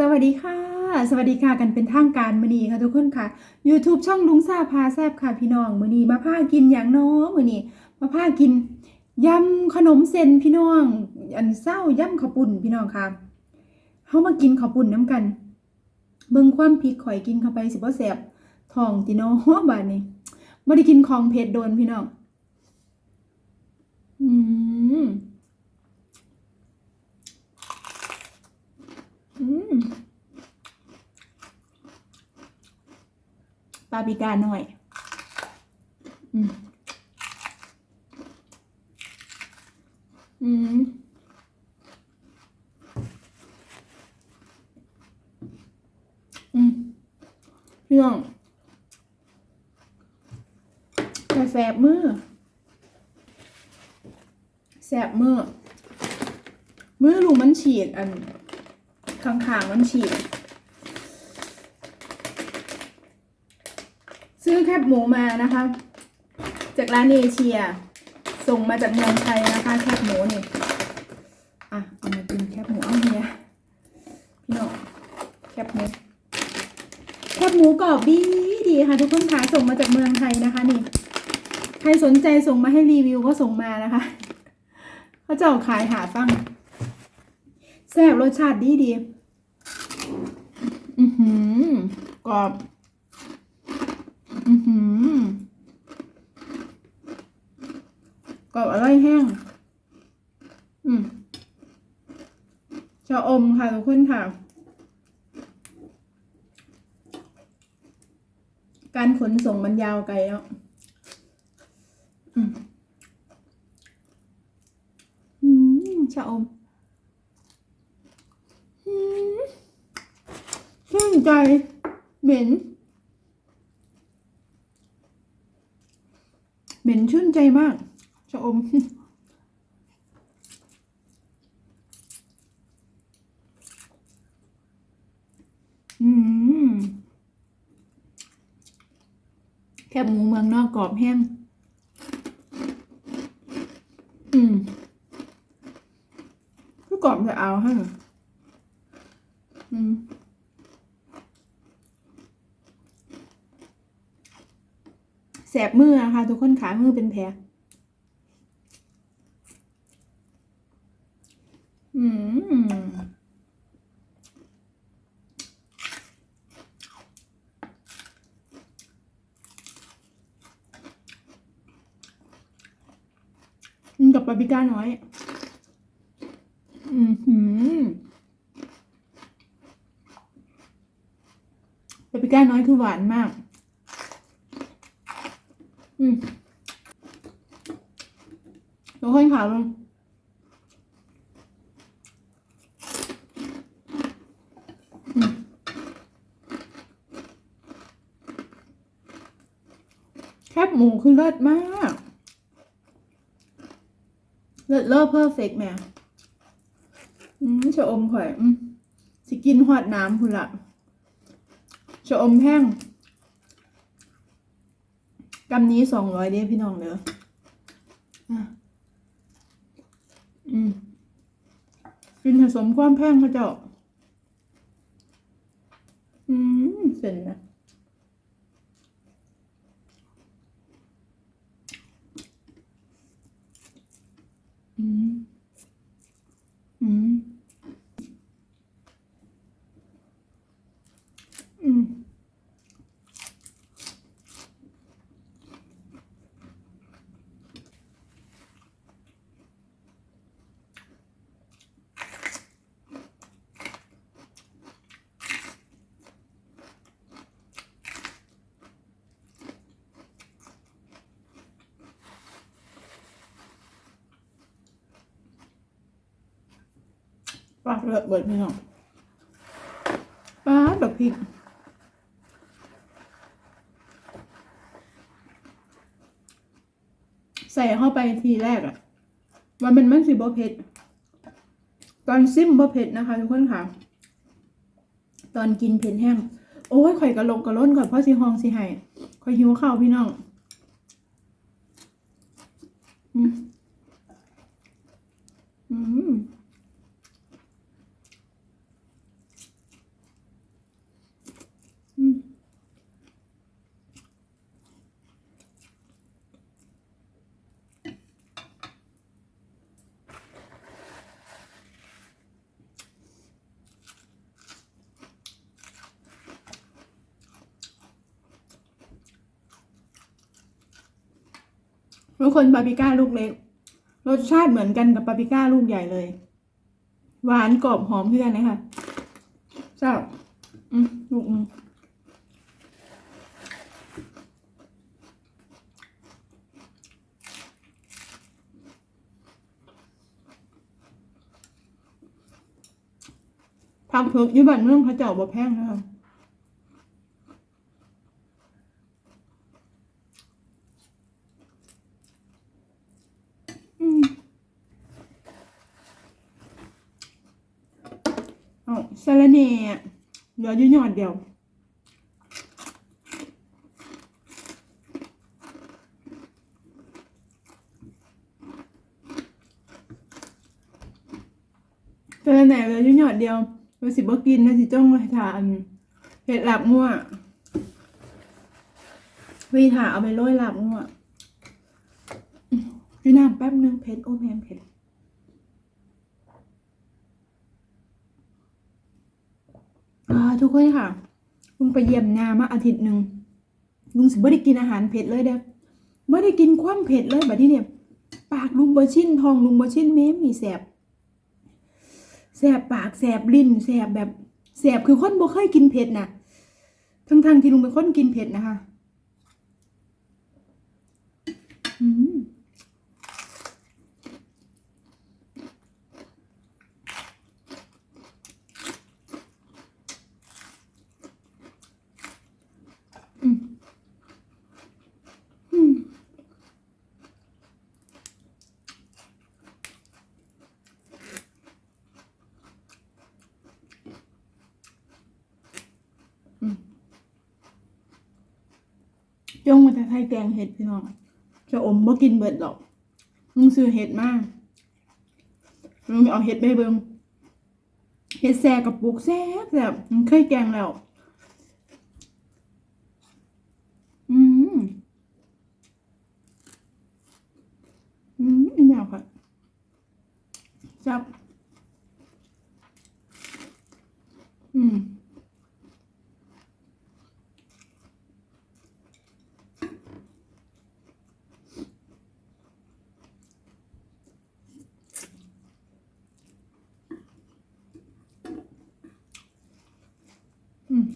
สวัสดีค่ะ สวัสดีค่ะกันเป็นทางการมือนีค่ะทุกคนค่ะ YouTube ช่องลุงซาพาแซบค่ะพี่น้องมือนีมาพากินอย่างน้อมือนีมาพากินยำขนมเส้นพี่น้อง อันเศร้ายำข้าวปุ่นพี่น้องค่ะเฮามากินข้าวปุ่นน้ำกัน เบิ่งความพริกข่อยกินเข้าไปสิบ่แสบทองติเนาะบาดนี้บ่ได้กินของเผ็ดโดนพี่น้องอืม อืมปาปิกาหน่อย อืม อืมอืมเรื่องแต่แสบมือแสบมือมือลูกมันฉีดอันข้างๆมันฉีด ซื้อแคบหมูมานะคะ จากร้านเอเชีย ส่งมาจากเมืองไทยนะคะ แคบหมูนี่อะเอามากินแคบหมูเอาเฮียพี่น้องแคบหมูแคบหมูกรอบดีดีค่ะ ทุกคนค่ะส่งมาจากเมืองไทยนะคะนี่ใครสนใจส่งมาให้รีวิวก็ส่งมานะคะเขาจะเอาขายหาฟังแซ่บรสชาติดีดี อือหือกรอบ อือหือกรอบอร่อยแห้ง อืมชะอมค่ะทุกคนค่ะ การขนส่งมันยาวไกลแล้วอืมอืมชะอมอืมชื่นใจเหม็น เหม็นชื่นใจมากชะอม อืม แคบหมูเมืองนอกกรอบแห้ง อืมก็กรอบจะเอาให้เหรออืม แส บมือนะคะ ทุกคนขามือเป็นแผลอืมกินกับปาปิก้าน้อย อือหือปาปิก้าน้อยคือหวานมาก อืมทุกคนค่ะลงอืมแคบหมูคือเลิศมาก เลิศเลิศเพอร์เฟกต์แม่อืมชะอมข่อย อืมสิกินหอดน้ำพุ่นละชะอมแห้ง กำนี้สองร้อยเด้พี่น้องเด้ออะอืมกินผสมความแพงเขาเจ้า อืมเสร็จนะอืม อืม อืม ปาเลอะเบิดพี่น้องปาแบบพริกใส่เข้าไปทีแรกอะว่ามันมันสิบเผ็ด ตอนซิมบ่เผ็ดนะคะทุกคนค่ะ ตอนกินเผ็ดแห้ง โอ้ยข่อยกระลงกระล้นก่อนเพราะสิหองสิให้ข่อยหิวข้าวพี่น้อง อืมอืม บางคนปาปริก้าลูกเล็ก รสชาติเหมือนกันกับปาปริก้าลูกใหญ่เลย หวานกรอบหอมเพื่อนเลยค่ะเจ้าอืมลูกอืมผักเผือกยี่บ้านเมืองเขาเจ้าบ่แพงนะคะอืมเอาสาระเน่อะเห ลืออยู่หยอดเดียวสาระแหนเหลืออยู่หยอดเดียวเราสิบ่กินนะสิจ้องไว้ทานเห็ดหลับงัววีถาเอาไปโรยหลับงัวอืมพี่น้ำแป๊บนึงเผ็ดโอ้แม่นเผ็ดอ่ ทุกคนค่ะลุงไปเยี่ยมนามาอาทิตย์หนึ่งลุงสิบ่ได้กินอาหารเผ็ดเลยเด้อไม่ได้กินความเผ็ดเลยแบบที่เนี่ย ปากลุงบ่ชินทองลุงบ่ชินเม้มีแสบแสบปากแสบลิ้นแสบแบบแสบคือคนบ่เคยกินเผ็ดน่ะทั้งๆที่ลุงเป็นคนกินเผ็ดนะคะอืมอืมอืม จงมาแต่ไทยแกงเห็ดพี่น้องจะอมบ่กินเบิดหรอกมึงซื้อเห็ดมากมึงเอาเห็ดไปให้เบิงเห็ดแซ่กับปุกแซ่แบบมึงเคยแกงแล้ว อืมอืมอีหนาวค่ะจับ อืม อืม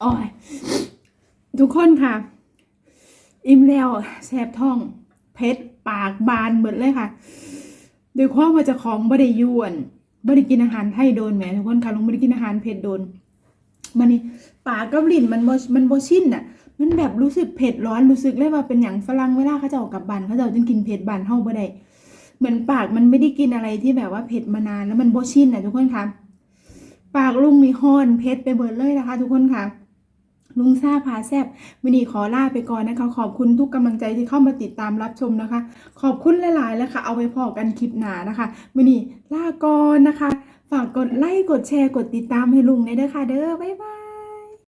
โอ้ยทุกคนค่ะ อิ่มแล้วแสบท้องเพชรปากบานหมดเลยค่ะโดยความว่าจะของบ่ไดยวนบ่ไดกินอาหารไทยโดนแหมทุกคนค่ะลงบ่ไดกินอาหารเผ็ดโดนมันนี่ปากกับลิ้นมันบมันบชินอะ มันแบบรู้สึกเผ็ดร้อนรู้สึกเลยว่าเป็นอย่างฝรั่งเวลาเขาจะออกกลับบ้านเขาจะจึงกินเผ็ดบ้านเฮาบ่ได้เหมือนปากมันไม่ได้กินอะไรที่แบบว่าเผ็ดมานานแล้วมันบชินอะทุกคนค่ะปากลุงนี่ฮ้อนเผ็ดไปเบิดเลยนะคะ ทุกคนค่ะ ลุงซาพาแซบมินีขอลาไปก่อนนะคะ ขอบคุณทุกกำลังใจที่เข้ามาติดตามรับชมนะคะ ขอบคุณหลายๆแล้วค่ะ เอาไปพอกันคลิปหนานะคะมินีลาก่อนนะคะ ฝากกดไลค์กดแชร์กดติดตามให้ลุงในเด้อค่ะ เด้อบ๊ายบาย